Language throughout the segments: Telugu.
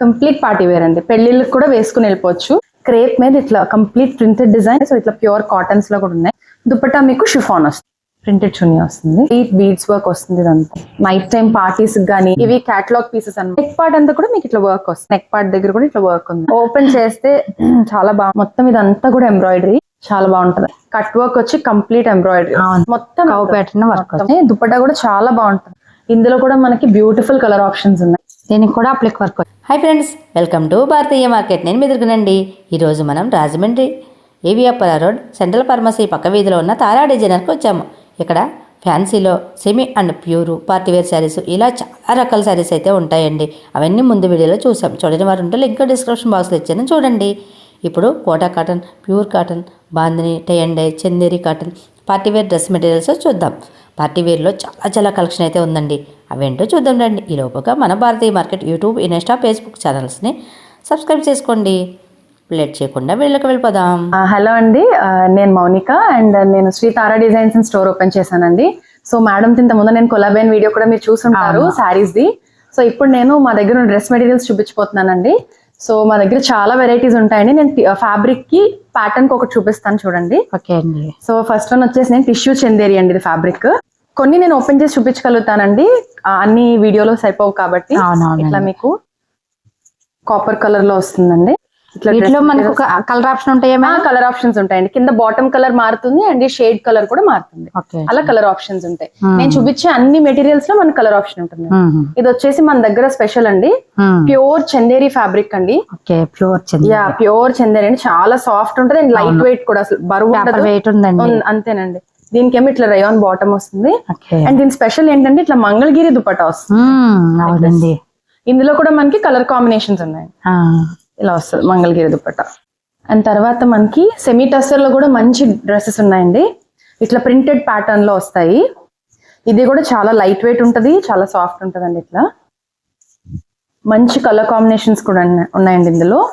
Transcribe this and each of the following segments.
కంప్లీట్ పార్టీ వేర్ అండి. పెళ్ళిళ్ళకి కూడా వేసుకుని వెళ్ళిపోవచ్చు. క్రేప్ మీద ఇట్లా కంప్లీట్ ప్రింటెడ్ డిజైన్ సో ఇట్లా ప్యూర్ కాటన్స్లో కూడా ఉన్నాయి. దుపట్టా మీకు షిఫాన్ వస్తుంది. ప్రింటెడ్ చున్నీ వస్తుంది. ఎయిట్ బీడ్స్ వర్క్ వస్తుంది ఇదంతా. నైట్ టైం పార్టీస్ గానీ ఇవి క్యాటలాగ్ పీసెస్ అన్నమాట. నెక్ పార్ట్ అంతా కూడా మీకు ఇట్లా వర్క్ వస్తుంది. నెక్ పార్ట్ దగ్గర కూడా ఇట్లా వర్క్ ఉంది. ఓపెన్ చేస్తే చాలా బాగా మొత్తం ఇదంతా కూడా ఎంబ్రాయిడరీ చాలా బాగుంటది. కట్ వర్క్ వచ్చి కంప్లీట్ ఎంబ్రాయిడరీ. మొత్తం మొత్తం. దుపట్టా కూడా చాలా బాగుంటుంది. ఇందులో కూడా మనకి బ్యూటిఫుల్ కలర్ ఆప్షన్స్ ఉన్నాయి. దీనికి కూడా applique work hi friends welcome to Bharatiya market నేను మెదుగునండి ఈరోజు మనం రాజమండ్రి ఏవియప్పల రోడ్ సెంట్రల్ ఫార్మసీ పక్క వీధిలో ఉన్న తారా డిజైనర్కి వచ్చాము. ఇక్కడ ఫ్యాన్సీలో semi and pure party wear saris ఇలా చాలా రకాల శారీస్ అయితే ఉంటాయండి. అవన్నీ ముందు వీడియోలో చూసాం. చూడని వారు ఉంటే లింక్ డిస్క్రిప్షన్ బాక్స్లో ఇచ్చాను చూడండి. ఇప్పుడు Kota cotton pure cotton bandhani tie and dye Chanderi cotton party wear dress materials చూద్దాం. పార్టీవేర్లో చాలా చాలా కలెక్షన్ అయితే ఉందండి. అవేంటో చూద్దాం రండి. ఈ లోపుగా మన Bharatiya market YouTube Insta Facebook ఛానల్స్ని subscribe చేసుకోండి. లేట్ చేయకుండా వీళ్ళకి వెళ్ళిపోదాం. హలో అండి. నేను మౌనిక అండ్ నేను Shri Tara designs and store open చేశానండి. సో మేడం ఇంత ముందు నేను కొలాబైన్ వీడియో కూడా మీరు చూసుంటారు శారీస్ ది. సో ఇప్పుడు నేను మా దగ్గర డ్రెస్ మెటీరియల్స్ చూపించబోతున్నానండి సో మా దగ్గర చాలా వెరైటీస్ ఉంటాయండి. నేను ఫ్యాబ్రిక్కి ప్యాటర్న్ ఒకటి చూపిస్తాను చూడండి. ఓకే అండి. సో ఫస్ట్ వన్ వచ్చేసి నేను టిష్యూ చందేరి అండి ఇది ఫ్యాబ్రిక్ కొన్ని నేను ఓపెన్ చేసి చూపించగలుగుతానండి. అన్ని వీడియోలో సరిపోవు కాబట్టి. ఇట్లా మీకు కాపర్ కలర్లో వస్తుందండి. వీటిలో మనకు కలర్ ఆప్షన్ ఉంటాయా మేడం కలర్ ఆప్షన్స్ ఉంటాయండి. కింద బాటమ్ కలర్ మారుతుంది అండ్ షేడ్ కలర్ కూడా మారుతుంది. అలా కలర్ ఆప్షన్స్ ఉంటాయి. నేను చూపించే అన్ని మెటీరియల్స్లో మనకి కలర్ ఆప్షన్ ఉంటుంది. ఇది వచ్చేసి మన దగ్గర స్పెషల్ అండి. ప్యూర్ చందేరి ఫ్యాబ్రిక్ అండి. ప్యూర్ యా ప్యూర్ చందేరి అండి. చాలా సాఫ్ట్ ఉంటుంది అండ్ లైట్ వెయిట్ కూడా అసలు బరువు వెయిట్ ఉందండి. అంతేనండి. దీనికి ఏమో ఇట్లా రయాన్ బాటమ్ వస్తుంది. అండ్ దీని స్పెషల్ ఏంటంటే ఇట్లా మంగళగిరి దుపట్టా వస్తుంది. అవునండి. ఇందులో కూడా మనకి కలర్ కాంబినేషన్స్ ఉన్నాయి. ఇలా వస్తుంది మంగళగిరి దుపట్టా. అండ్ తర్వాత మనకి సెమీ టస్సర్లో కూడా మంచి డ్రెస్సెస్ ఉన్నాయండి. ఇట్లా ప్రింటెడ్ ప్యాటర్న్లో వస్తాయి. ఇది కూడా చాలా లైట్ వెయిట్ ఉంటది చాలా సాఫ్ట్ ఉంటదండి ఇట్లా. మంచి కలర్ కాంబినేషన్స్ కూడా ఉన్న- ఉన్నాయండి ఇందులో.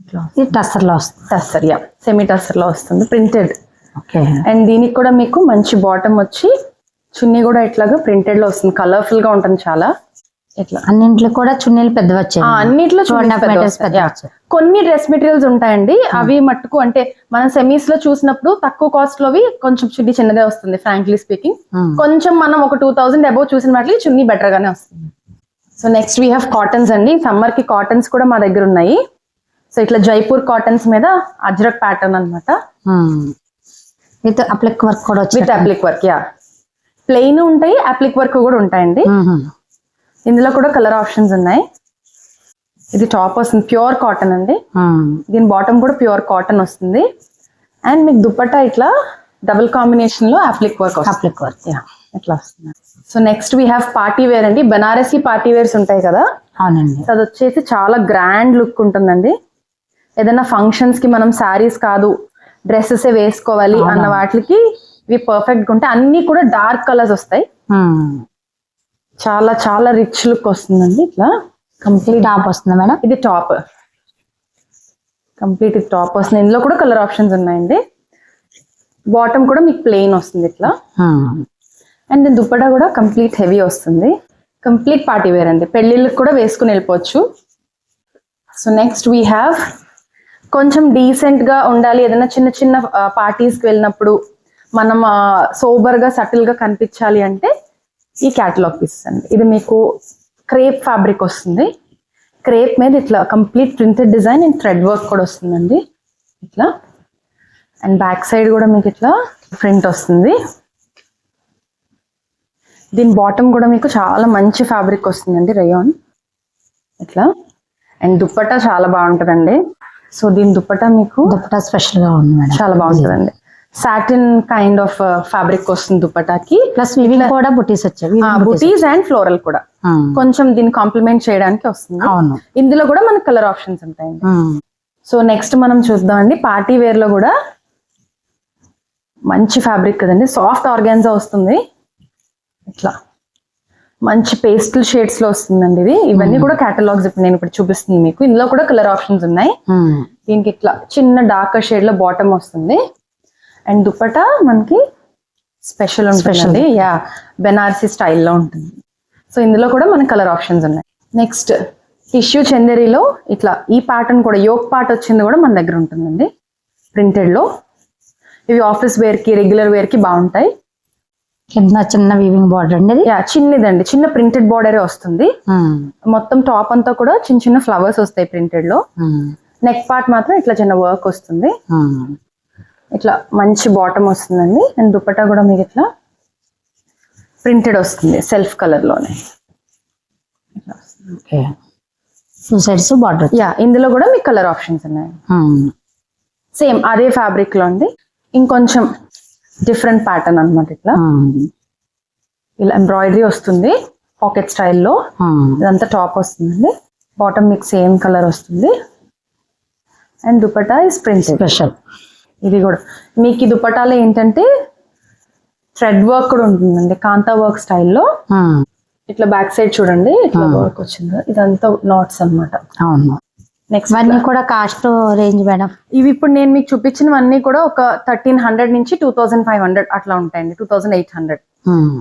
ఇట్లా ఇది టస్సర్లో వస్తుంది. టస్సర్ యా సెమీ టస్సర్లో వస్తుంది ప్రింటెడ్ అండ్ దీనికి కూడా మీకు మంచి బాటమ్ వచ్చి చున్నీ కూడా ఇట్లాగా ప్రింటెడ్లో వస్తుంది. కలర్ఫుల్గా ఉంటుంది చాలా. ఇట్లా అన్నింటిలో కూడా చున్నీలు పెద్ద వచ్చాయి. అన్నిట్లో. కొన్ని డ్రెస్ మెటీరియల్స్ ఉంటాయండి. అవి మట్టుకు అంటే మనం సెమీస్లో చూసినప్పుడు తక్కువ కాస్ట్ లోవి కొంచెం చున్నీ చిన్నదే వస్తుంది ఫ్రాంక్లీ స్పీకింగ్ Hmm. కొంచెం మనం ఒక టూ థౌసండ్ అబౌవ్ చూసిన వాటికి చున్నీ బెటర్ గానే వస్తుంది. So next we have cottons అండి. సమ్మర్కి కాటన్స్ కూడా మా దగ్గర ఉన్నాయి. సో ఇట్లా జైపూర్ కాటన్స్ మీద అజ్రక్ ప్యాటర్న్ అన్నమాట. మ్మ్. విత్ అప్లిక్ వర్క్ కూడా with applique work ya. Plain ఉంటాయి అప్లిక్ వర్క్ కూడా ఉంటాయండి. ఇందులో కూడా కలర్ ఆప్షన్స్ ఉన్నాయి. ఇది టాప్ వస్తుంది ప్యూర్ కాటన్ అండి. దీని బాటమ్ కూడా ప్యూర్ కాటన్ వస్తుంది. అండ్ మీకు దుపట్టా ఇట్లా డబుల్ కాంబినేషన్లో అప్లిక్ వర్క్ అప్లిక్ వర్క్ ఇట్లా వస్తుంది. So next we have party wear అండి. బనారసి పార్టీ వేర్స్ ఉంటాయి కదా. అవునండి. అది వచ్చేసి చాలా గ్రాండ్ లుక్ ఉంటుందండి. ఏదైనా ఫంక్షన్స్కి మనం శారీస్ కాదు డ్రెస్సెస్ వేసుకోవాలి అన్న వాటికి ఇవి పర్ఫెక్ట్గా ఉంటాయి అన్ని కూడా డార్క్ కలర్స్ వస్తాయి. చాలా చాలా రిచ్ లుక్ వస్తుందండి ఇట్లా. కంప్లీట్ టాప్ వస్తుందా మేడం? ఇది టాప్ కంప్లీట్ ఇది టాప్ వస్తుంది. ఇందులో కూడా కలర్ ఆప్షన్స్ ఉన్నాయండి. బాటమ్ కూడా మీకు ప్లెయిన్ వస్తుంది ఇట్లా. అండ్ దీని దుప్పటా కూడా కంప్లీట్ హెవీ వస్తుంది. కంప్లీట్ పార్టీ వేర్ అండి. పెళ్ళిళ్ళకి కూడా వేసుకుని వెళ్ళిపోవచ్చు. సో నెక్స్ట్ వీ హ్యావ్ కొంచెం డీసెంట్గా ఉండాలి. ఏదైనా చిన్న చిన్న పార్టీస్కి వెళ్ళినప్పుడు మనం సోబర్గా సటిల్గా కనిపించాలి అంటే ఈ క్యాటలాగ్ పీసెస్ అండి ఇది మీకు క్రేప్ ఫ్యాబ్రిక్ వస్తుంది. క్రేప్ మీద ఇట్లా complete printed design and thread work కూడా వస్తుందండి. ఇట్లా. అండ్ బ్యాక్ సైడ్ కూడా మీకు ఇట్లా ప్రింట్ వస్తుంది. దీని బాటమ్ కూడా మీకు చాలా మంచి ఫ్యాబ్రిక్ వస్తుందండి రయోన్ ఇట్లా. అండ్ దుప్పట్టా చాలా బాగుంటుందండి. సో దీని దుప్పట్టా మీకు దుప్పటా స్పెషల్గా ఉంది మేడం. చాలా బాగుంటుందండి. సాటిన్ కైండ్ ఆఫ్ ఫ్యాబ్రిక్ వస్తుంది దుప్పటాకి. ప్లస్ ఇవి కూడా బుటీస్ వచ్చాయి. బుటీస్ అండ్ ఫ్లోరల్ కూడా. కొంచెం దీన్ని కాంప్లిమెంట్ చేయడానికి వస్తుంది. అవును. ఇందులో కూడా మనకు కలర్ ఆప్షన్స్ ఉంటాయండి. సో నెక్స్ట్ మనం చూద్దాం అండి పార్టీ వేర్లో కూడా మంచి ఫ్యాబ్రిక్ కదండి. సాఫ్ట్ ఆర్గాన్జా వస్తుంది. ఇట్లా. మంచి పేస్టల్ షేడ్స్లో వస్తుందండి ఇది. ఇవన్నీ కూడా కేటలాగ్స్ ఇప్పుడు నేను ఇప్పుడు చూపిస్తుంది మీకు. ఇందులో కూడా కలర్ ఆప్షన్స్ ఉన్నాయి. దీనికి ఇట్లా చిన్న డార్క్ షేడ్లో బాటమ్ వస్తుంది. అండ్ దుపట్టా మనకి స్పెషల్ ఉంటుందండి. యా బెనారసీ స్టైల్లో ఉంటుంది. సో ఇందులో కూడా మనకి కలర్ ఆప్షన్స్ ఉన్నాయి. నెక్స్ట్ టిష్యూ చందేరిలో ఇట్లా ఈ ప్యాటర్న్ కూడా యోక్ పార్ట్ వచ్చింది కూడా మన దగ్గర ఉంటుందండి. ప్రింటెడ్లో. ఇవి ఆఫీస్ వేర్కి రెగ్యులర్ వేర్కి బాగుంటాయి. కింద చిన్న వీవింగ్ బార్డర్ అండి ఇది? యా చిన్నదండి. చిన్న ప్రింటెడ్ బార్డరే వస్తుంది. ఉమ్, మొత్తం టాప్ అంతా కూడా చిన్న చిన్న ఫ్లవర్స్ వస్తాయి ప్రింటెడ్లో. నెక్ పార్ట్ మాత్రం ఇట్లా చిన్న వర్క్ వస్తుంది. ఉమ్. ఇట్లా మంచి బాటమ్ వస్తుందండి. అండ్ దుపట్టా కూడా మీకు ఇట్లా ప్రింటెడ్ వస్తుంది సెల్ఫ్ కలర్లోనే. Okay two sides border ya ఇందులో కూడా మీకు కలర్ ఆప్షన్స్ ఉన్నాయి. సేమ్ అదే ఫ్యాబ్రిక్లో అండి. ఇంకొంచెం డిఫరెంట్ ప్యాటర్న్ అన్నమాట ఇట్లా. ఇలా ఎంబ్రాయిడరీ వస్తుంది పాకెట్ స్టైల్లో ఇదంతా టాప్ వస్తుందండి. బాటమ్ మీకు సేమ్ కలర్ వస్తుంది. And dupatta is printed special ఇది కూడా. మీకు ఈ దుపట్టాలో ఏంటంటే థ్రెడ్ వర్క్ కూడా ఉంటుందండి కాంతా వర్క్ స్టైల్లో ఇట్లా బ్యాక్ సైడ్ చూడండి ఇట్లా వర్క్ వచ్చింది. ఇదంతా నాట్స్ అన్నమాట. అవును. నెక్స్ట్ ఇవన్నీ కూడా కాస్ట్ రేంజ్ మేడం ఇవి ఇప్పుడు నేను మీకు చూపించినవన్నీ కూడా ఒక థర్టీన్ హండ్రెడ్ నుంచి టూ థౌసండ్ ఫైవ్ హండ్రెడ్ అట్లా ఉంటాయండి. టూ థౌసండ్ ఎయిట్ హండ్రెడ్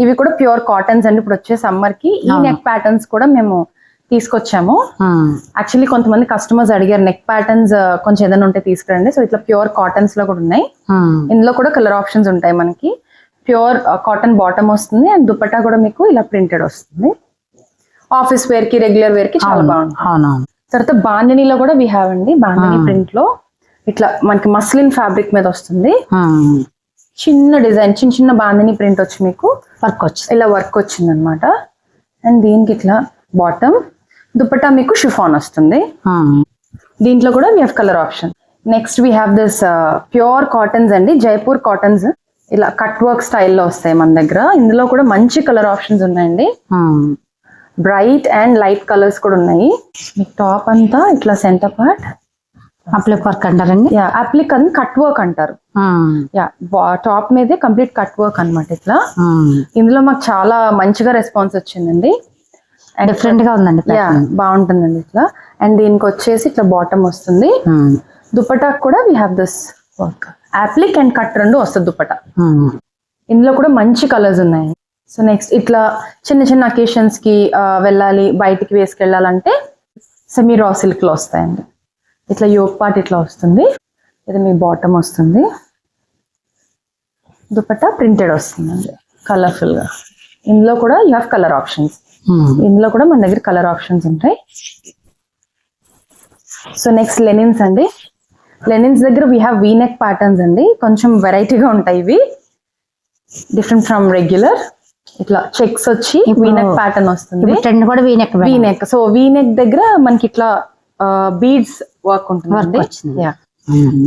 ఇవి కూడా ప్యూర్ కాటన్స్ అండి. ఇప్పుడు వచ్చే సమ్మర్కి ఈ. నెక్ ప్యాటర్న్స్ కూడా మేము తీసుకొచ్చాము. యాక్చువల్లీ కొంతమంది కస్టమర్స్ అడిగారు నెక్ ప్యాటర్న్స్ కొంచెం ఏదైనా ఉంటే తీసుకురండి. సో ఇట్లా ప్యూర్ కాటన్స్లో కూడా ఉన్నాయి. ఉమ్, ఇందులో కూడా కలర్ ఆప్షన్స్ ఉంటాయి మనకి. ప్యూర్ కాటన్ బాటమ్ వస్తుంది అండ్ దుపట్టా కూడా మీకు ఇలా ప్రింటెడ్ వస్తుంది. ఆఫీస్ వేర్కి రెగ్యులర్ వేర్కి చాలా బాగుంటుంది తర్వాత బాందినీలో కూడా వి హ్యావ్ అండి బాందిని ప్రింట్లో ఇట్లా మనకి మస్లిన్ ఫ్యాబ్రిక్ మీద వస్తుంది. చిన్న డిజైన్ చిన్న చిన్న బాందిని ప్రింట్ వచ్చి మీకు వర్క్ వచ్చింది ఇలా వర్క్ వచ్చింది అనమాట అండ్ దీనికి ఇట్లా బాటమ్ దుపట్టా మీకు షిఫాన్ వస్తుంది. దీంట్లో కూడా we have colour option next we have this pure cottons అండి జైపూర్ కాటన్స్ ఇలా కట్ వర్క్ స్టైల్లో వస్తాయి మన దగ్గర. ఇందులో కూడా మంచి కలర్ ఆప్షన్స్ ఉన్నాయండి. బ్రైట్ అండ్ లైట్ కలర్స్ కూడా ఉన్నాయి. మీకు టాప్ అంతా ఇట్లా సెంటర్ పార్ట్. అప్లిక్ వర్క్ అంటారండి? యా అప్లిక్ అని కట్ వర్క్ అంటారు. యా టాప్ మీదే కంప్లీట్ కట్ వర్క్ అన్నమాట ఇట్లా. ఇందులో మాకు చాలా మంచిగా రెస్పాన్స్ వచ్చిందండి. అండ్ డిఫరెంట్గా ఉందండి యా. బాగుంటుందండి ఇట్లా. అండ్ దీనికి వచ్చేసి ఇట్లా బాటమ్ వస్తుంది. ఉమ్, దుపట్టా కూడా we have this work applique and cut రెండు వస్తుంది దుపట్టా ఉమ్, ఇందులో కూడా మంచి కలర్స్ ఉన్నాయి. సో నెక్స్ట్ ఇట్లా చిన్న చిన్న అకేషన్స్కి ఆ, వెళ్ళాలి బయటికి వేసుకెళ్ళాలంటే సెమీ రా సిల్క్లో వస్తాయండి. ఇట్లా యోగ్ పార్ట్ ఇట్లా వస్తుంది. ఇది మీ బాటమ్ వస్తుంది. దుపట్టా ప్రింటెడ్ వస్తుందండి కలర్ఫుల్గా. ఇందులో కూడా యూ హ్యావ్ కలర్ ఆప్షన్స్ ఇందులో కూడా మన దగ్గర కలర్ ఆప్షన్స్ ఉంటాయి. సో నెక్స్ట్ లెనిన్స్ అండి. లెనిన్స్ దగ్గర we have V neck patterns అండి. కొంచెం వెరైటీగా ఉంటాయి ఇవి. డిఫరెంట్ ఫ్రమ్ రెగ్యులర్ ఇట్లా చెక్స్ వచ్చి వీ ఇప్పుడు- నెక్ ప్యాటర్న్ వస్తుంది. ట్రెండ్ కూడా V neck V neck so V neck దగ్గర మనకి ఇట్లా బీడ్స్ వర్క్ ఉంటుంది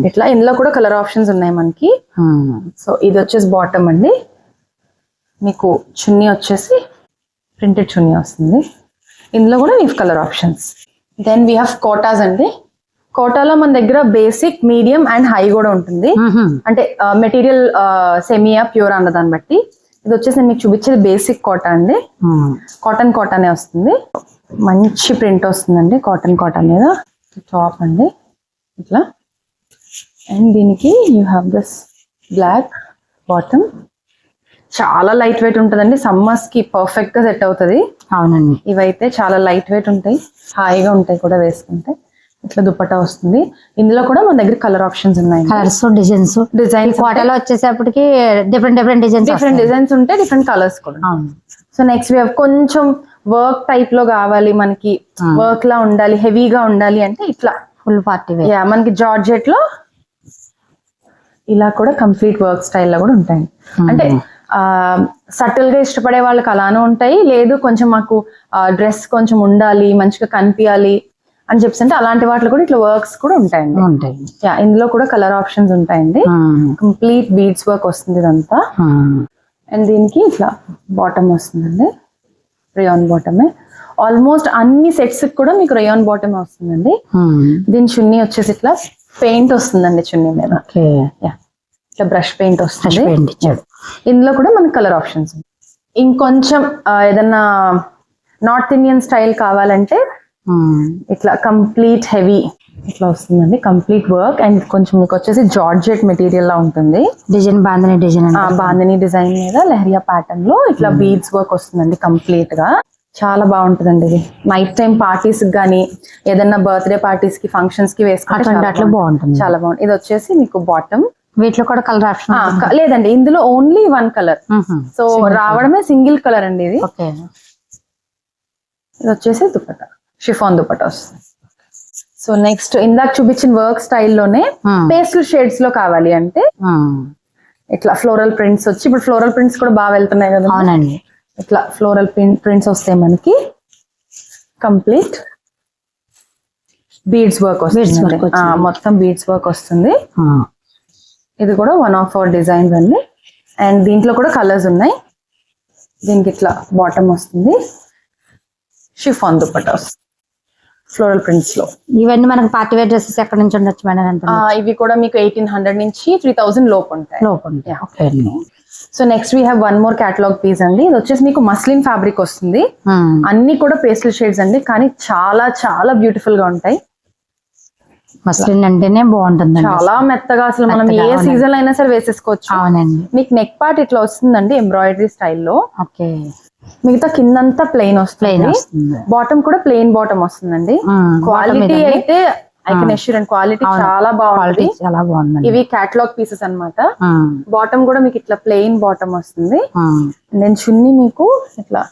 ఇట్లా ఇందులో కూడా కలర్ ఆప్షన్స్ ఉన్నాయి మనకి. సో ఇది వచ్చేసి బాటమ్ అండి. మీకు చున్నీ వచ్చేసి ప్రింటెడ్ చున్నీ వస్తుంది. ఇందులో కూడా we colour options then we have Kotas అండి. కోటాలో మన దగ్గర బేసిక్ మీడియం అండ్ హై కూడా ఉంటుంది. అంటే మెటీరియల్ సెమియా ప్యూర్ అన్న దాన్ని బట్టి. ఇది వచ్చేసి నేను మీకు చూపించేది బేసిక్ కోటా అండి. కాటన్ కాటనే వస్తుంది. మంచి ప్రింట్ వస్తుందండి కాటన్ కాటన్ మీద. టాప్ అండి. ఇట్లా. అండ్ దీనికి you have this black bottom చాలా లైట్ వెయిట్ ఉంటుందండి. సమ్మర్స్కి పర్ఫెక్ట్గా సెట్ అవుతుంది. అవునండి. ఇవైతే చాలా లైట్ వెయిట్ ఉంటాయి హాయిగా ఉంటాయి కూడా వేసుకుంటే. ఇట్లా దుపట్టా వస్తుంది. ఇందులో కూడా మన దగ్గర కలర్ ఆప్షన్స్ ఉన్నాయి. కలర్స్ డిజైన్స్ డిజైన్ కోటలో వచ్చేసప్పటికి different different designs different designs ఉంటాయి డిఫరెంట్ కలర్స్ కూడా. సో నెక్స్ట్ వీ కొంచెం వర్క్ టైప్లో కావాలి మనకి. వర్క్ లా ఉండాలి హెవీగా ఉండాలి అంటే ఇట్లా. ఫుల్ పార్టీ వేర్ యా మనకి జార్జెట్లో ఇలా కూడా కంప్లీట్ వర్క్ స్టైల్లో కూడా ఉంటాయి. అంటే సటిల్గా ఇష్టపడే వాళ్ళకి అలానే ఉంటాయి. లేదు కొంచెం మాకు డ్రెస్ కొంచెం ఉండాలి మంచిగా కనిపించాలి అని చెప్పేసి అంటే అలాంటి వాటిలో కూడా ఇట్లా వర్క్స్ కూడా ఉంటాయండి. ఉంటాయి. యా ఇందులో కూడా కలర్ ఆప్షన్స్ ఉంటాయండి. కంప్లీట్ బీడ్స్ వర్క్ వస్తుంది ఇదంతా. అండ్ దీనికి ఇట్లా బాటమ్ వస్తుందండి. రేయాన్ బాటమే ఆల్మోస్ట్ అన్ని సెట్స్ కూడా మీకు రేయాన్ బాటమ్ వస్తుందండి. దీని చున్నీ వచ్చేసి ఇట్లా పెయింట్ వస్తుందండి చున్నీ మీద. ఓకే. యా ఇట్లా బ్రష్ పెయింట్ వస్తుంది. ఇందులో కూడా మనకి కలర్ ఆప్షన్స్. ఇంకొంచెం ఏదన్నా నార్త్ ఇండియన్ స్టైల్ కావాలంటే ఇట్లా కంప్లీట్ హెవీ ఇట్లా వస్తుందండి. కంప్లీట్ వర్క్ అండ్ కొంచెం మీకు వచ్చేసి జార్జెట్ మెటీరియల్ లా ఉంటుంది. Design bandhani design bandhani design మీద లెహరియా ప్యాటర్న్లో ఇట్లా బీడ్స్ వర్క్ వస్తుందండి కంప్లీట్గా. చాలా బాగుంటుందండి ఇది. నైట్ టైం పార్టీస్ కానీ ఏదన్నా బర్త్డే పార్టీస్కి ఫంక్షన్స్కి వేసుకుంటే అట్లా బాగుంటుంది. బాగుంటుంది. చాలా బాగుంది ఇది వచ్చేసి మీకు బాటమ్ వీటిలో కూడా కలర్ ఆప్షన్ లేదండి. ఇందులో ఓన్లీ వన్ కలర్ సో రావడమే సింగిల్ కలర్ అండి ఇది. ఓకే. ఇది వచ్చేసి దుపట్టా. షిఫాన్ దుపట్టా వస్తుంది. సో నెక్స్ట్ ఇందాక చూపించిన వర్క్ స్టైల్లోనే. పేస్టల్ షేడ్స్లో కావాలి అంటే ఇట్లా ఫ్లోరల్ ప్రింట్స్ వచ్చి ఇప్పుడు ఫ్లోరల్ ప్రింట్స్ కూడా బాగా వెళ్తున్నాయి కదా. అవునండి. ఇట్లా ఫ్లోరల్ ప్రింట్స్ వస్తాయి మనకి కంప్లీట్ బీడ్స్ వర్క్ Beads వస్తుంది. మొత్తం బీడ్స్ వర్క్ వస్తుంది. ఇది కూడా వన్ ఆఫ్ అవర్ డిజైన్స్ అండి. అండ్ దీంట్లో కూడా కలర్స్ ఉన్నాయి. దీనికి ఇట్లా బాటమ్ వస్తుంది. షిఫాన్ దుపట్టా వస్తుంది. ఫ్లోరల్ ప్రింట్స్లో. ఇవన్నీ మనకి పార్టీ వేర్ డ్రెస్సెస్ ఎక్కడ నుంచి ఉండొచ్చు మేడం ఇవి కూడా మీకు ఎయిటీన్ హండ్రెడ్ నుంచి త్రీ థౌసండ్ లోపు ఉంటాయి. లోపు ఉంటాయి so next we have one more catalogue piece అండి. ఇది వచ్చేసి మీకు మస్లిన్ ఫ్యాబ్రిక్ వస్తుంది. ఉమ్, అన్ని కూడా పేస్టల్ షేడ్స్ అండి కానీ చాలా చాలా బ్యూటిఫుల్గా ఉంటాయి. మస్లిన్ అంటేనే బాగుంటుందండి చాలా మెత్తగా అసలు మనం ఏ. సీజన్ అయినా సరే వేసేసుకోవచ్చు. అవునండి. మీకు నెక్ పార్ట్ ఇట్లా వస్తుందండి ఎంబ్రాయిడరీ స్టైల్లో ఓకే మిగతా కిందంతా ప్లెయిన్ వస్తుంది. బాటమ్ కూడా ప్లెయిన్ బాటమ్ వస్తుందండి. క్వాలిటీ. అయితే ఐ కెన్ అండ్ క్వాలిటీ. చాలా బాగుంది చాలా బాగుందండి. ఇవి క్యాటలాగ్ పీసెస్ అన్నమాట. ఉమ్, బాటమ్ కూడా మీకు ఇట్లా ప్లెయిన్ బాటమ్ వస్తుంది. నేను చున్నీ మీకు ఇట్లా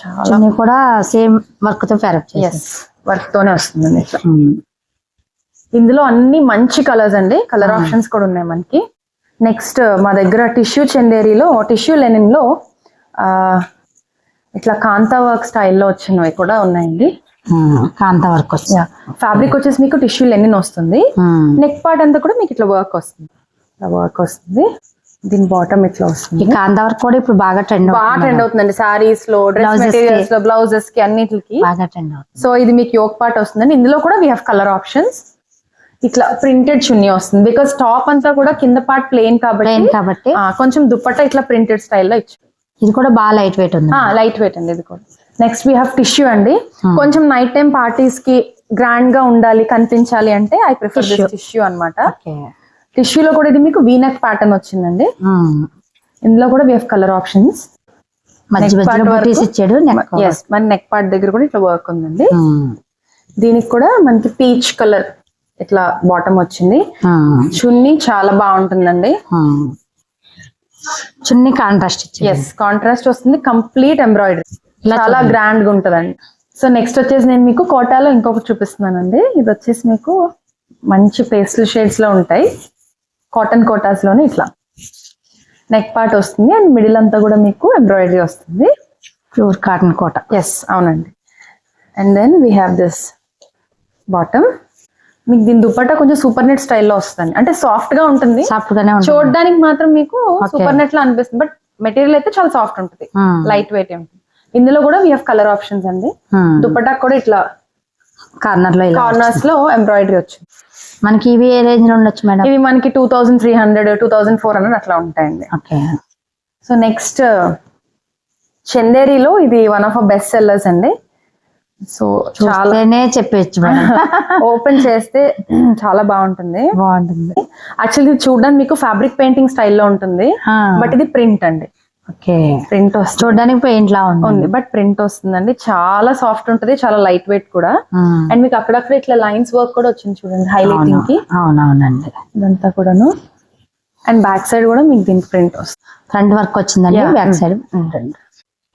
చాలా కూడా సేమ్ వర్క్తో వర్క్ తోనే వస్తుందండి ఇట్లా. ఇందులో అన్ని మంచి కలర్స్ అండి. కలర్ ఆప్షన్స్ కూడా ఉన్నాయి మనకి. నెక్స్ట్ మా దగ్గర టిష్యూ చందేరిలో టిష్యూ లెనిన్లో ఆ, ఇట్లా కాంతా వర్క్ స్టైల్లో వచ్చినవి కూడా ఉన్నాయండి. కాంత వర్క్ వస్తుంది. ఫ్యాబ్రిక్ వచ్చేసి మీకు టిష్యూ లెనిన్ వస్తుంది. నెక్ పార్ట్ అంతా కూడా మీకు ఇట్లా వర్క్ వస్తుంది. ఇట్లా వర్క్ వస్తుంది. దీని బాటమ్ ఇట్లా వస్తుంది. కాంత వర్క్ కూడా ఇప్పుడు బాగా ట్రెండ్ బాగా ట్రెండ్ అవుతుందండి. సారీస్లో డ్రెస్. మెటీరియల్స్లో బ్లౌజెస్కి అన్నిటికి. బాగా ట్రెండ్ అవుతుంది. సో ఇది మీకు యోక్ పార్ట్ వస్తుందండి. ఇందులో కూడా వీ హ్యావ్ కలర్ ఆప్షన్స్ ఇట్లా ప్రింటెడ్ చున్నీ వస్తుంది. బికాస్ టాప్ అంతా కూడా కింద పార్ట్ ప్లెయిన్ కాబట్టి కాబట్టి. కొంచెం దుప్పట్టా ఇట్లా ప్రింటెడ్ స్టైల్లో ఇచ్చారు. ఇది కూడా బాగా లైట్ వెయిట్ ఉంది లైట్ వెయిట్ అండి ఇది కూడా నెక్స్ట్ వీ హ్యావ్ టిష్యూ అండి Hmm. కొంచెం నైట్ టైం పార్టీస్కి గ్రాండ్గా ఉండాలి కనిపించాలి అంటే ఐ ప్రిఫర్. టిష్యూ అనమాట టిష్యూలో కూడా ఇది మీకు వీనెక్ ప్యాటర్న్ వచ్చిందండి ఉమ్. ఇందులో కూడా వీ కలర్ ఆప్షన్స్ ఇచ్చాడు మన నెక్ పార్ట్ దగ్గర కూడా ఇట్లా వర్క్ ఉందండి ఉమ్. దీనికి కూడా మనకి పీచ్ కలర్ ఇట్లా బాటమ్ వచ్చింది. చున్నీ చాలా బాగుంటుందండి. చున్నీ కాంట్రాస్ట్ ఎస్ కాంట్రాస్ట్ వస్తుంది కంప్లీట్ ఎంబ్రాయిడరీ చాలా గ్రాండ్గా ఉంటదండి. సో నెక్స్ట్ వచ్చేసి నేను మీకు కోటాలో ఇంకొకటి చూపిస్తున్నానండి. ఇది వచ్చేసి మీకు మంచి పేస్టల్ షేడ్స్లో ఉంటాయి. కాటన్ కోటాస్లోనే ఇట్లా. నెక్ పార్ట్ వస్తుంది అండ్ మిడిల్ అంతా కూడా మీకు ఎంబ్రాయిడరీ వస్తుంది. ప్యూర్ కాటన్ కోట ఎస్ అవునండి. And then we have this bottom మీకు దీని దుపట్టా కొంచెం సూపర్ నెట్ స్టైల్లో వస్తుంది. అంటే సాఫ్ట్గా ఉంటుంది. సాఫ్ట్ గానే చూడడానికి మాత్రం మీకు సూపర్ నెట్ లా అనిపిస్తుంది. బట్ మెటీరియల్ అయితే చాలా సాఫ్ట్ ఉంటుంది. లైట్ వెయిట్ ఉంటుంది. ఇందులో కూడా వీ హావ్ కలర్ ఆప్షన్స్ అండి. దుపట్టా కూడా ఇట్లా కార్నర్లో కార్నర్స్లో ఎంబ్రాయిడరీ వచ్చింది మనకి ఇవి ఏ రేంజ్లో ఉండొచ్చు మేడం? ఇవి మనకి two thousand three hundred two thousand four hundred అట్లా ఉంటాయండి. ఓకే. సో నెక్స్ట్ చందేరిలో ఇది వన్ ఆఫ్ బెస్ట్ సెల్లర్స్ అండి. సో చాలా చూస్తేనే చెప్పేయచ్చు మేడం. ఓపెన్ చేస్తే చాలా బాగుంటుంది. బాగుంటుంది. యాక్చువల్లీ చూడడానికి మీకు ఫ్యాబ్రిక్ పెయింటింగ్ స్టైల్లో ఉంటుంది. బట్ ఇది ప్రింట్ అండి. ఓకే. ప్రింట్ వస్తుంది. చూడడానికి పెయింట్ లా ఉంది. బట్ ప్రింట్ వస్తుందండి. చాలా సాఫ్ట్ ఉంటుంది చాలా లైట్ వెయిట్ కూడా. అండ్ మీకు అక్కడక్కడ ఇట్లా లైన్స్ వర్క్ కూడా వచ్చింది చూడండి హైలైటింగ్కి. అవునవునండి. ఇదంతా కూడాను. అండ్ బ్యాక్ సైడ్ కూడా మీకు దీనికి ప్రింట్ వస్తుంది. ఫ్రంట్ వర్క్ వచ్చిందండి. Back side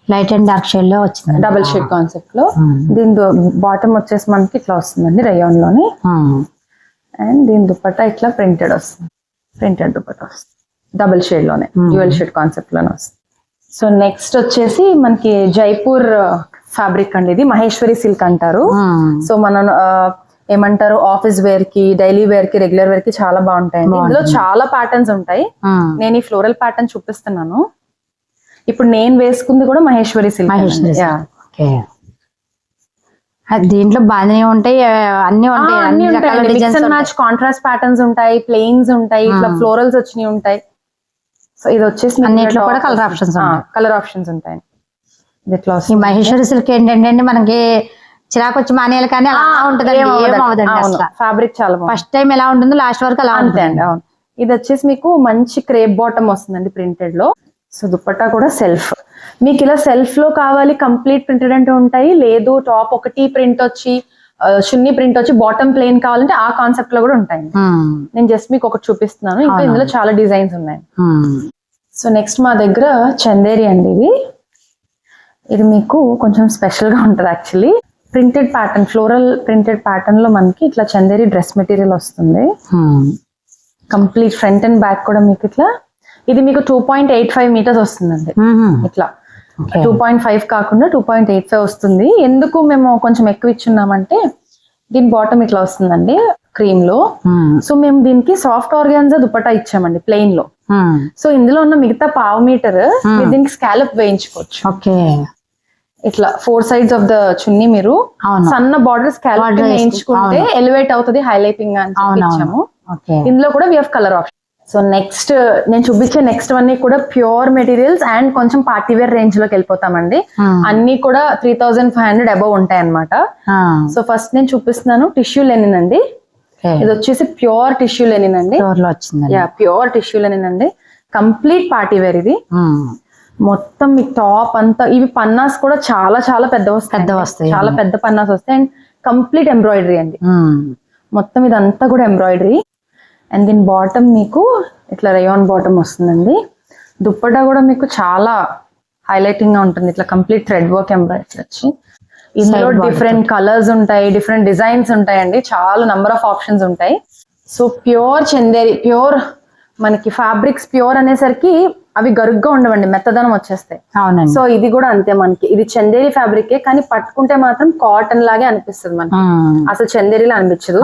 light and dark షేడ్లో వచ్చింది డబుల్ షేడ్ కాన్సెప్ట్లో. Hmm. దీని బాటమ్ వచ్చేసి మనకి ఇట్లా వస్తుందండి రయాన్లోని. అండ్ దీని దుపట్టా ఇట్లా ప్రింటెడ్ వస్తుంది. ప్రింటెడ్ దుపట్టా వస్తుంది. డబుల్ షేడ్లోనే Hmm. డ్యూయల్ షేడ్ కాన్సెప్ట్లోనే వస్తుంది. సో నెక్స్ట్ వచ్చేసి మనకి జైపూర్ ఫ్యాబ్రిక్ అండి ఇది. మహేశ్వరి సిల్క్ అంటారు. సో మనం ఆ, ఏమంటారు ఆఫీస్ వేర్కి డైలీ వేర్కి రెగ్యులర్ వేర్కి చాలా బాగుంటాయండి. ఇందులో చాలా ప్యాటర్న్స్ ఉంటాయి. నేను ఈ ఫ్లోరల్ ప్యాటర్న్ చూపిస్తున్నాను. ఇప్పుడు నేను వేసుకుంది కూడా మహేశ్వరి సిల్క్ మహేశ్వరి దీంట్లో బాగానే ఉంటాయి అన్ని ఉంటాయి అన్ని రకాల mix designs and match contrast patterns ఉంటాయి ప్లెయిన్స్ ఉంటాయి ఇట్లా. ఫ్లోరల్స్ వచ్చినాయి ఉంటాయి. సో ఇది వచ్చేసి అన్నిట్లో కూడా options ఉంటాయి. కలర్ ఆప్షన్స్ ఉంటాయి. ఈ మహేశ్వరి సిల్క్ ఏంటంటే అండి మనకి చిరాకు వచ్చి మానేయాలి కానీ అలా ఉంటదండి అసలు. ఫ్యాబ్రిక్ చాలా ఫస్ట్ టైం ఎలా ఉంటుందో లాస్ట్ వరకు అలా ఉంటుంది అండి అవును. ఇది వచ్చేసి మీకు మంచి క్రేప్ బాటమ్ వస్తుందండి ప్రింటెడ్లో. సో దుపట్టా కూడా సెల్ఫ్. మీకు ఇలా సెల్ఫ్లో కావాలి కంప్లీట్ ప్రింటెడ్ అంటే ఉంటాయి. లేదు టాప్ ఒకటి ప్రింట్ వచ్చి చున్నీ ప్రింట్ వచ్చి బాటమ్ ప్లెయిన్ కావాలంటే ఆ కాన్సెప్ట్లో కూడా ఉంటాయి నేను జస్ట్ మీకు ఒకటి చూపిస్తున్నాను. ఇంకా. ఇందులో చాలా డిజైన్స్ ఉన్నాయి. సో నెక్స్ట్ మా దగ్గర చందేరి అండి ఇది. ఇది మీకు కొంచెం స్పెషల్గా ఉంటుంది actually. Printed pattern floral printed ప్యాటర్న్లో మనకి ఇట్లా చందేరి డ్రెస్ మెటీరియల్ వస్తుంది. కంప్లీట్ ఫ్రంట్ అండ్ బ్యాక్ కూడా మీకు ఇట్లా ఇది మీకు two point eight five metres వస్తుందండి. ఇట్లా. టూ పాయింట్ ఫైవ్ కాకుండా టూ పాయింట్ ఎయిట్ ఫైవ్ వస్తుంది ఎందుకు మేము కొంచెం ఎక్కువ ఇచ్చున్నామంటే దీని బాటమ్ ఇట్లా వస్తుందండి క్రీమ్లో. సో మేము దీనికి సాఫ్ట్ ఆర్గాన్జా దుపట్టా ఇచ్చామండి ప్లెయిన్లో. సో ఇందులో ఉన్న మిగతా పావు మీటర్ మీరు దీనికి స్కాలప్ వేయించుకోవచ్చు ఓకే ఇట్లా four sides of the chunni మీరు. సన్న బార్డర్ స్కాలప్ వేయించుకుంటే. ఎలివేట్ అవుతుంది హైలైటింగ్ అని. ఇచ్చాము ఇందులో కూడా we have colour option so next నేను చూపించే నెక్స్ట్ అన్ని కూడా ప్యూర్ మెటీరియల్స్ అండ్ కొంచెం పార్టీ వేర్ రేంజ్లోకి వెళ్ళిపోతామండి. Hmm. అన్ని కూడా three thousand five hundred above ఉంటాయి అనమాట సో ఫస్ట్ నేను చూపిస్తున్నాను టిష్యూ లెనిన్ అండి. ఇది వచ్చేసి ప్యూర్ టిష్యూ లెనిన్ అండి. ప్యూర్ టిష్యూ లెనిన్ అండి. కంప్లీట్ పార్టీ వేర్ ఇది. ఉమ్. మొత్తం మీ టాప్ అంతా ఇవి పన్నాస్ కూడా చాలా చాలా పెద్ద వస్తాయి పెద్ద వస్తాయి, చాలా పెద్ద పన్నాస్ వస్తాయి. అండ్ కంప్లీట్ ఎంబ్రాయిడరీ అండి. ఉమ్. మొత్తం ఇదంతా కూడా ఎంబ్రాయిడరీ అండ్ దీని బాటమ్ మీకు ఇట్లా రయాన్ బాటమ్ వస్తుందండి. దుప్పటా కూడా మీకు చాలా హైలైటింగ్గా ఉంటుంది. ఇట్లా కంప్లీట్ థ్రెడ్ వర్క్ ఎంబ్రాయిడరీ వచ్చి. ఇందులో. డిఫరెంట్ కలర్స్ ఉంటాయి డిఫరెంట్ డిజైన్స్ ఉంటాయండి. చాలా నంబర్ ఆఫ్ ఆప్షన్స్ ఉంటాయి. సో ప్యూర్ చందేరి ప్యూర్ మనకి ఫ్యాబ్రిక్స్ ప్యూర్ అనేసరికి అవి గరుగ్గా ఉండవండి మెత్తదనం వచ్చేస్తాయి. అవునండి. సో ఇది కూడా అంతే మనకి. ఇది చందేరి ఫ్యాబ్రికే కానీ పట్టుకుంటే మాత్రం కాటన్ లాగే అనిపిస్తుంది మనకి. అసలు చందేరిలా అనిపించదు.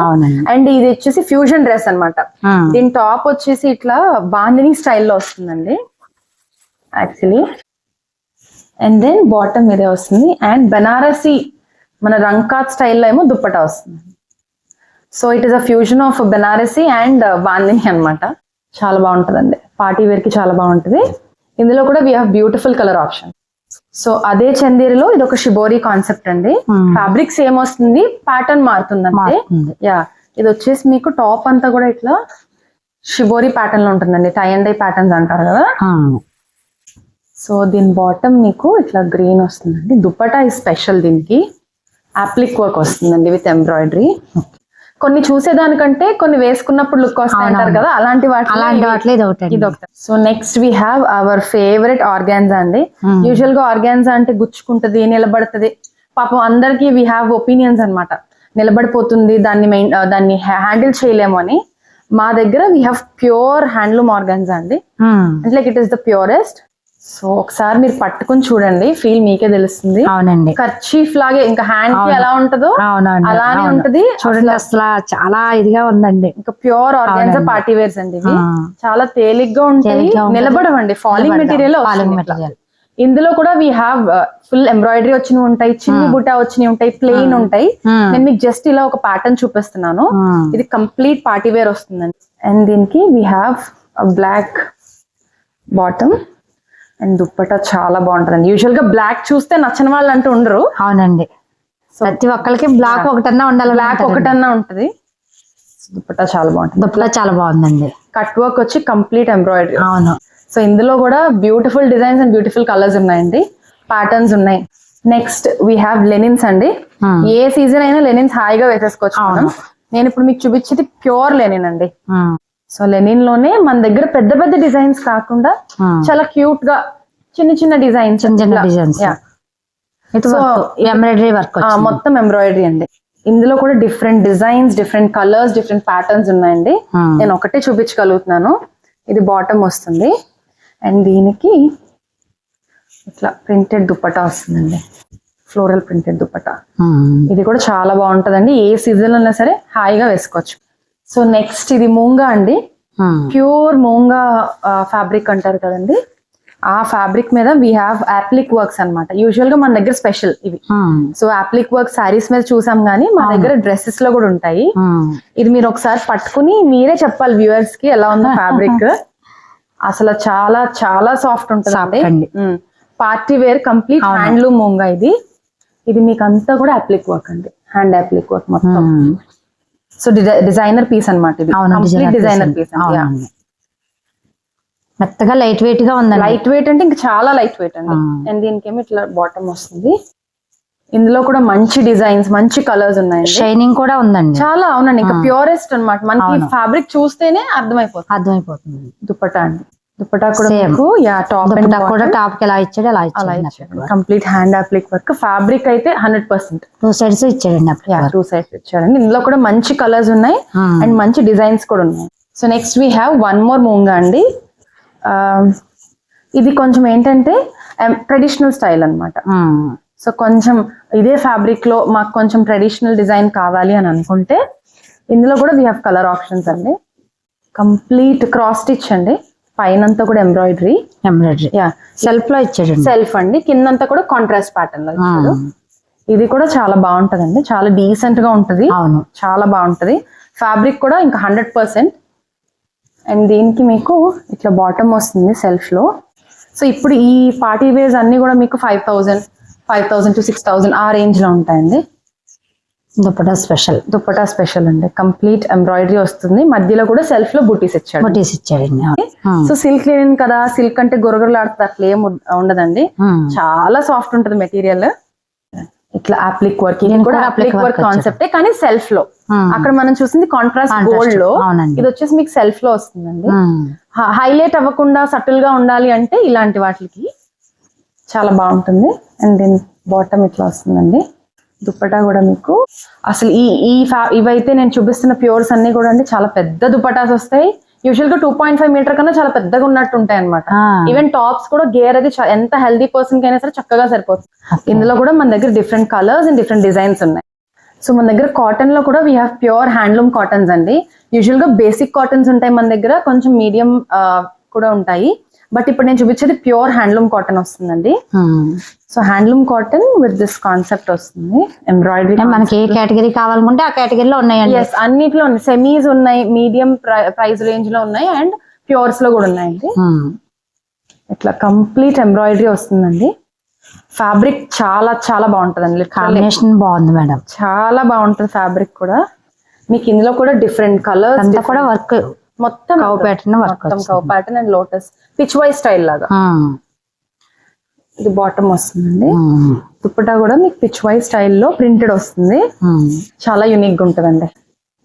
అండ్ ఇది వచ్చేసి ఫ్యూజన్ డ్రెస్ అన్నమాట. ఉమ్. దీని టాప్ వచ్చేసి ఇట్లా బాందిని స్టైల్లో వస్తుందండి. యాక్చువల్లీ అండ్ దెన్ బాటమ్ ఇదే వస్తుంది. అండ్ బెనారసి మన రంకాత్ స్టైల్లో ఏమో దుప్పటా వస్తుంది. So it is a fusion of Banarasi and bandhani అన్నమాట. చాలా బాగుంటుందండి. పార్టీ వేర్కి చాలా బాగుంటుంది. ఇందులో కూడా we have beautiful colour option so అదే చందేరిలో ఇది ఒక షిబోరి కాన్సెప్ట్ అండి. ఫ్యాబ్రిక్ సేమ్ వస్తుంది ప్యాటర్న్ మారుతుంది మారుతుంది. యా ఇది వచ్చేసి మీకు టాప్ అంతా కూడా ఇట్లా షిబోరి ప్యాటర్న్లో ఉంటుందండి. టై అండ్ డై ప్యాటర్న్స్ అంటారు కదా. సో దీని బాటమ్ మీకు ఇట్లా గ్రీన్ వస్తుందండి. దుప్పటా ఈ స్పెషల్ దీనికి. అప్లిక్ వర్క్ వస్తుందండి విత్ ఎంబ్రాయిడరీ కొన్ని చూసేదానికంటే కొన్ని వేసుకున్నప్పుడు లుక్ వస్తాయి అంటారు కదా అలాంటి వాటి అలాంటి వాటిలో ఇది ఒకటి ఇది ఒకటి so next we have our favourite organza అండి. యూజువల్గా ఆర్గాన్జా అంటే గుచ్చుకుంటది నిలబడుతుంది. పాపం అందరికి వీ హ్యావ్ ఒపీనియన్స్ అన్నమాట. నిలబడిపోతుంది దాన్ని మెయిన్ దాన్ని హ్యాండిల్ చేయలేము అని. మా దగ్గర we have pure handloom organza అండి. Like it is the purest so ఒకసారి మీరు పట్టుకుని చూడండి ఫీల్ మీకే తెలుస్తుంది అవునండి కర్చీఫ్ లాగే ఇంకా హ్యాండ్కి. ఎలా ఉంటుందో అవునండి అలానే. ఉంటది చూడండి అసలు చాలా ఇదిగా ఉందండి ఇంకా ప్యూర్ అవునండి. పార్టీ వేర్స్ అండి ఇవి. చాలా తేలిగ్గా ఉంటాయి. నిలబడవండి ఫాలింగ్. Material Falling material. ఇందులో కూడా వీ హ్యావ్ ఫుల్ ఎంబ్రాయిడరీ వచ్చినవి ఉంటాయి చిన్ని బుట్ట వచ్చినవి ఉంటాయి ప్లెయిన్ ఉంటాయి. నేను మీకు జస్ట్ ఇలా ఒక ప్యాటర్న్ చూపిస్తున్నాను. ఇది కంప్లీట్ పార్టీ వేర్ వస్తుందండి అండ్ దీనికి we have black bottom and dupatta చాలా బాగుంటుందండి. యూజువల్గా బ్లాక్ చూస్తే నచ్చని వాళ్ళు అంటూ ఉండరు. అవునండి. ప్రతి ఒక్కరికి బ్లాక్ ఒకటన్నా ఉండాలి బ్లాక్ ఒకటన్నా ఉంటది. దుప్పట చాలా బాగుంటుంది. దుప్పలా చాలా బాగుందండి. కట్ వర్క్ వచ్చి కంప్లీట్ ఎంబ్రాయిడరీ అవును. సో ఇందులో కూడా beautiful designs and beautiful colours ఉన్నాయండి. ప్యాటర్న్స్ ఉన్నాయి. నెక్స్ట్ వీ హ్యావ్ లెనిన్స్ అండి. Hmm. ఏ సీజన్ అయినా లెనిన్స్ హాయిగా వేసేసుకోవచ్చు. నేను ఇప్పుడు మీకు చూపించేది ప్యూర్ లెనిన్ అండి. ఉమ్. సో లెనిన్లోనే మన దగ్గర పెద్ద పెద్ద డిజైన్స్ కాకుండా. చాలా క్యూట్గా చిన్న చిన్న డిజైన్స్ చిన్న చిన్న ఎంబ్రాయిడరీ వర్క్ మొత్తం ఎంబ్రాయిడరీ అండి. ఇందులో కూడా different designs different colours different patterns ఉన్నాయండి. నేను ఒకటే చూపించగలుగుతున్నాను. ఇది బాటమ్ వస్తుంది. అండ్ దీనికి ఇట్లా ప్రింటెడ్ దుప్పటా వస్తుందండి. Floral printed dupatta. ఇది కూడా చాలా బాగుంటుందండి. ఏ సీజన్ అయినా సరే హాయిగా వేసుకోవచ్చు. సో నెక్స్ట్ ఇది మూంగా అండి. ప్యూర్ మూంగా ఫ్యాబ్రిక్ అంటారు కదండి. ఆ ఫ్యాబ్రిక్ మీద వీ హ్యావ్ యాప్లిక్ వర్క్స్ అనమాట యూజువల్గా మన దగ్గర స్పెషల్ ఇవి. సో యాప్లిక్ వర్క్ శారీస్ మీద చూసాం కానీ మా దగ్గర డ్రెస్సెస్లో కూడా ఉంటాయి. ఇది మీరు ఒకసారి పట్టుకుని మీరే చెప్పాలి వ్యూవర్స్కి ఎలా ఉందో ఫ్యాబ్రిక్. అసలు చాలా చాలా సాఫ్ట్. ఉంటుంది party wear complete handloom moonga ఇది. ఇది మీకు అంతా కూడా అప్లిక్ వర్క్ అండి. హ్యాండ్ అప్లిక్ వర్క్ మొత్తం. సో డిజైనర్ పీస్ ఇది. కంప్లీట్ డిజైనర్ పీస్ మెత్తగా లైట్ వెయిట్గా ఉందండి. లైట్ వెయిట్ అంటే ఇంకా చాలా లైట్ వెయిట్ అండి. అండ్ దీనికి ఏమో ఇట్లా బాటమ్ వస్తుంది. ఇందులో కూడా మంచి డిజైన్స్ మంచి కలర్స్ ఉన్నాయండి. షైనింగ్ కూడా ఉందండి. చాలా అవునండి. ఇంకా ప్యూరెస్ట్ అన్నమాట. మనకి. ఫ్యాబ్రిక్ చూస్తేనే అర్థమైపోతుంది. అర్థమైపోతుంది దుపట్టా అండి. దుపట్టా కూడా Same. మీకు యా టాప్ దుపట్టా కూడా టాప్కి ఎలా ఇచ్చాడు అలా ఇచ్చాడు. Complete hand applique work fabric అయితే హండ్రెడ్ పర్సెంట్ టూ సైడ్స్ ఇచ్చాడండి టూ సైడ్స్ ఇచ్చాడండి. ఇందులో కూడా మంచి కలర్స్ ఉన్నాయి అండ్ మంచి డిజైన్స్ కూడా ఉన్నాయి. So next we have one more moonga అండి. ఆ, ఇది కొంచెం ఏంటంటే ట్రెడిషనల్ స్టైల్ అన్నమాట. సో కొంచెం ఇదే ఫ్యాబ్రిక్లో మాకు కొంచెం ట్రెడిషనల్ డిజైన్ కావాలి అని అనుకుంటే ఇందులో కూడా వీ హ్యావ్ కలర్ ఆప్షన్స్ అండి. కంప్లీట్ క్రాస్ స్టిచ్ అండి. పైనంతా కూడా ఎంబ్రాయిడరీ ఎంబ్రాయిడరీ యా సెల్ఫ్లో ఇచ్చాడండి సెల్ఫ్ అండి. కిందంతా కూడా కాంట్రాస్ట్ ప్యాటర్న్లో ఇచ్చాడు ఇది కూడా చాలా బాగుంటదండి. చాలా డీసెంట్గా ఉంటది. అవును. చాలా బాగుంటది. ఫ్యాబ్రిక్ కూడా ఇంకా హండ్రెడ్ పర్సెంట్ అండ్ దీనికి మీకు ఇట్లా బాటమ్ వస్తుంది సెల్ఫ్లో. సో ఇప్పుడు ఈ పార్టీ వేర్స్ అన్ని కూడా మీకు five thousand five thousand to six thousand ఆ రేంజ్లో ఉంటాయండి. దుపట్టా స్పెషల్. దుప్పటా స్పెషల్ అండి. కంప్లీట్ ఎంబ్రాయిడరీ వస్తుంది. మధ్యలో కూడా సెల్ఫ్లో బుటీస్ ఇచ్చాడు. బొటీస్ ఇచ్చాడండి. సో సిల్క్ లేని కదా సిల్క్ అంటే గొరగొరలాడుతుంది అట్లా ఏం ఉండదండి. చాలా సాఫ్ట్ ఉంటది మెటీరియల్. ఇట్లా అప్లిక్ వర్క్ ఇది కూడా అప్లిక్ వర్క్ కాన్సెప్టే కానీ సెల్ఫ్లో. అక్కడ మనం చూసింది కాంట్రాస్ట్ గోల్డ్లో. ఇది వచ్చేసి మీకు సెల్ఫ్లో వస్తుందండి. హైలైట్ అవ్వకుండా సటిల్గా ఉండాలి అంటే ఇలాంటి వాటికి చాలా బాగుంటుంది. అండ్ దీని బాటమ్ ఇట్లా వస్తుందండి. దుప్పటా కూడా మీకు. అసలు ఈ ఈ ఇవైతే నేను చూపిస్తున్న ప్యూర్స్ అన్ని కూడా అండి చాలా పెద్ద దుప్పటాస్ వస్తాయి. యూజువల్గా టూ పాయింట్ ఫైవ్ మీటర్ కన్నా చాలా పెద్దగా ఉన్నట్టు ఉంటాయి అనమాట. ఈవెన్ టాప్స్ కూడా గేర్ అది ఎంత హెల్దీ పర్సన్ కైనా సరే చక్కగా సరిపోతుంది. ఇందులో కూడా మన దగ్గర different colours and different designs ఉన్నాయి. సో మన దగ్గర కాటన్లో కూడా we have pure handloom cottons అండి. యూజువల్గా బేసిక్ కాటన్స్ ఉంటాయి మన దగ్గర కొంచెం మీడియం కూడా ఉంటాయి. బట్ ఇప్పుడు నేను చూపించేది ప్యూర్ హ్యాండ్లూమ్ కాటన్ వస్తుందండి. Hmm. So handloom cotton with this concept వస్తుంది. ఎంబ్రాయిడరీ మనకి ఏ కేటగిరీ కావాలనుకుంటే ఆ కేటగిరీలో ఉన్నాయండి. ఎస్ అన్నిట్లో ఉన్నాయి. సెమీస్ ఉన్నాయి మీడియం ప్రైస్ రేంజ్లో ఉన్నాయి అండ్ ప్యూర్స్లో కూడా ఉన్నాయండి. Hmm. ఇట్లా కంప్లీట్ ఎంబ్రాయిడరీ వస్తుందండి. ఫ్యాబ్రిక్ చాలా చాలా బాగుంటుందండి. కాంబినేషన్ బాగుంది మేడం చాలా బాగుంటుంది ఫ్యాబ్రిక్ కూడా. మీకు ఇందులో కూడా డిఫరెంట్ కలర్స్ కూడా వర్క్ మొత్తం కవ్ మొత్తం cow pattern and lotus pichwai style లాగా. ఇది బాటమ్ వస్తుందండి. దుప్పటా కూడా మీకు పిచ్ వై స్టైల్లో ప్రింటెడ్ వస్తుంది. చాలా యూనిక్గా ఉంటుందండి.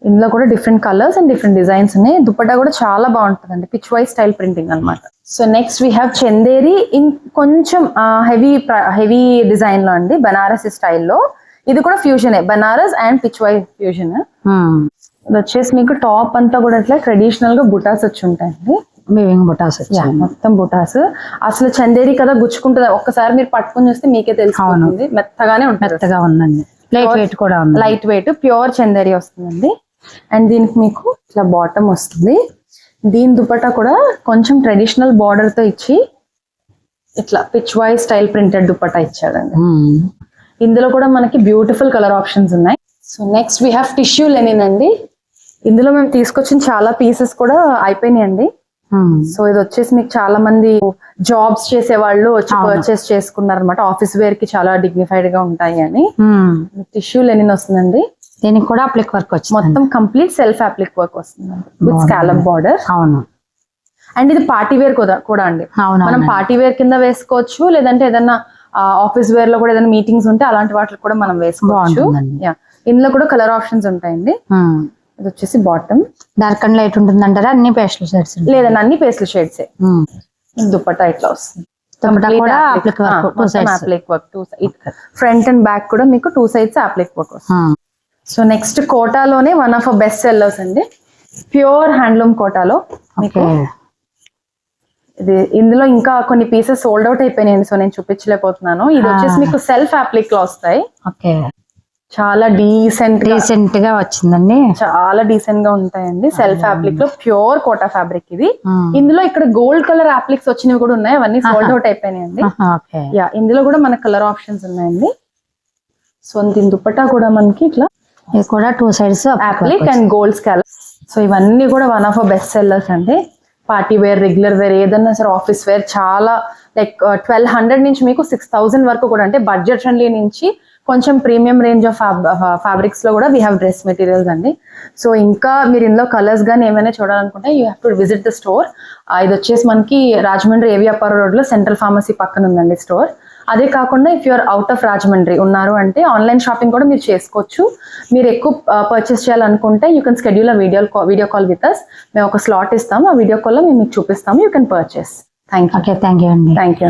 ఇందులో కూడా different colours and different designs ఉన్నాయి. దుప్పటా కూడా చాలా బాగుంటుందండి. పిచ్ వై స్టైల్ ప్రింటింగ్ అన్నమాట. So next we have Chanderi in కొంచెం హెవీ హెవీ డిజైన్లో అండి. బనారస్ స్టైల్లో ఇది కూడా ఫ్యూజనే Banaras and pichwai fusion ఇది వచ్చేసి మీకు టాప్ అంతా కూడా ఇట్లా ట్రెడిషనల్గా బుటాస్ వచ్చి ఉంటాయండి. వివింగ్ బుటాస్ వచ్చాయి మొత్తం బుటాస్. అసలు చందేరి కదా గుచ్చుకుంటుంది. ఒక్కసారి మీరు పట్టుకొని చూస్తే మీకే తెలిసిపోతుంది. మెత్తగానే ఉంటుంది. మెత్తగా ఉందండి. ప్లేట్ వెయిట్ కూడా ఉంది లైట్ వెయిట్ ప్యూర్ చందేరి వస్తుందండి. అండ్ దీనికి మీకు ఇట్లా బాటమ్ వస్తుంది. దీని దుపట్టా కూడా కొంచెం ట్రెడిషనల్ బార్డర్తో ఇచ్చి ఇట్లా pichwai style printed dupatta ఇచ్చాడండి. Hmm. ఇందులో కూడా మనకి బ్యూటిఫుల్ కలర్ ఆప్షన్స్ ఉన్నాయి. So next we have tissue linen అండి. ఇందులో మేము తీసుకొచ్చిన చాలా పీసెస్ కూడా అయిపోయినాయండి. Hmm. సో ఇది వచ్చేసి మీకు చాలా మంది జాబ్స్ చేసే వాళ్ళు వచ్చి పర్చేస్ చేసుకున్నారు అనమాట ఆఫీస్ వేర్కి చాలా డిగ్నిఫైడ్గా ఉంటాయి అని. Hmm. టిష్యూ లెనిన్ వస్తుందండి. దీనికి కూడా అప్లిక్ వర్క్ వచ్చింది మొత్తం కంప్లీట్ సెల్ఫ్ అప్లిక్ వర్క్ వస్తుందండి. విత్ స్కాలప్ బార్డర్ అవును. అండ్ ఇది పార్టీ వేర్ కూడా కూడా అండి. మనం పార్టీ వేర్ కింద వేసుకోవచ్చు లేదంటే ఏదైనా ఆఫీస్ వేర్లో కూడా ఏదైనా మీటింగ్స్ ఉంటే అలాంటి వాటికి కూడా మనం వేసుకోవచ్చు. ఇందులో కూడా కలర్ ఆప్షన్స్ ఉంటాయండి. ఇది వచ్చేసి బాటమ్ డార్క్ అండ్ లైట్ ఉంటుంది అంటారా అన్ని పేస్టల్ షేడ్స్ లేదండి అన్ని పేస్టల్ షేడ్స్ దుప్పట్టా ఇట్లా వస్తుంది. ఫ్రంట్ అండ్ బ్యాక్ కూడా మీకు టూ సైడ్స్ అప్లిక్ వర్క్ వస్తుంది. సో నెక్స్ట్ కోటాలోనే వన్ ఆఫ్ బెస్ట్ సెల్లర్స్ అండి. ప్యూర్ హ్యాండ్లూమ్ కోటాలో మీకు ఇది ఇందులో ఇంకా కొన్ని పీసెస్ సోల్డ్ అవుట్ అయిపోయినాయండి. సో నేను చూపించలేకపోతున్నాను. ఇది వచ్చేసి మీకు సెల్ఫ్ అప్లిక్లో వస్తాయి. చాలా డీసెంట్గా రీసెంట్గా వచ్చిందండి. చాలా డీసెంట్గా ఉంటాయండి. సెల్ఫ్ అప్లిక్లో ప్యూర్ కోటా ఫ్యాబ్రిక్ ఇది. ఇందులో ఇక్కడ గోల్డ్ కలర్ అప్లిక్స్ వచ్చినవి కూడా ఉన్నాయి. అవన్నీ సోల్డ్ అవుట్ అయిపోయినాయండి. యా ఇందులో కూడా మన కలర్ ఆప్షన్స్ ఉన్నాయండి. సో దీని దుపట్టా కూడా మనకి ఇట్లా ఇది కూడా two sides applique and gold scallop so ఇవన్నీ కూడా వన్ ఆఫ్ బెస్ట్ సెల్లర్స్ అండి. పార్టీ వేర్ రెగ్యులర్ వేర్ ఏదన్నా సరే ఆఫీస్ వేర్ చాలా లైక్ ట్వెల్వ్ హండ్రెడ్ నుంచి మీకు సిక్స్ థౌసండ్ వరకు కూడా అంటే బడ్జెట్ ఫ్రెండ్లీ నుంచి కొంచెం ప్రీమియం రేంజ్ ఆఫ్ ఫ్యాబ్రిక్స్లో కూడా వీ హ్యావ్ డ్రెస్ మెటీరియల్స్ అండి. సో ఇంకా మీరు ఇందులో కలర్స్ కానీ ఏమైనా చూడాలనుకుంటే you have to visit the store ఇది వచ్చేసి మనకి రాజమండ్రి ఏవియాపార రోడ్లో సెంట్రల్ ఫార్మసీ పక్కన ఉందండి స్టోర్ అదే కాకుండా if you're out of Rajahmundry ఉన్నారు అంటే ఆన్లైన్ షాపింగ్ కూడా మీరు చేసుకోవచ్చు. మీరు ఎక్కువ పర్చేస్ చేయాలనుకుంటే you can schedule a video video call with us మేము ఒక స్లాట్ ఇస్తాము. ఆ వీడియో కాల్లో మేము మీకు చూపిస్తాము. You can purchase thank you okay thank you అండి. Thank you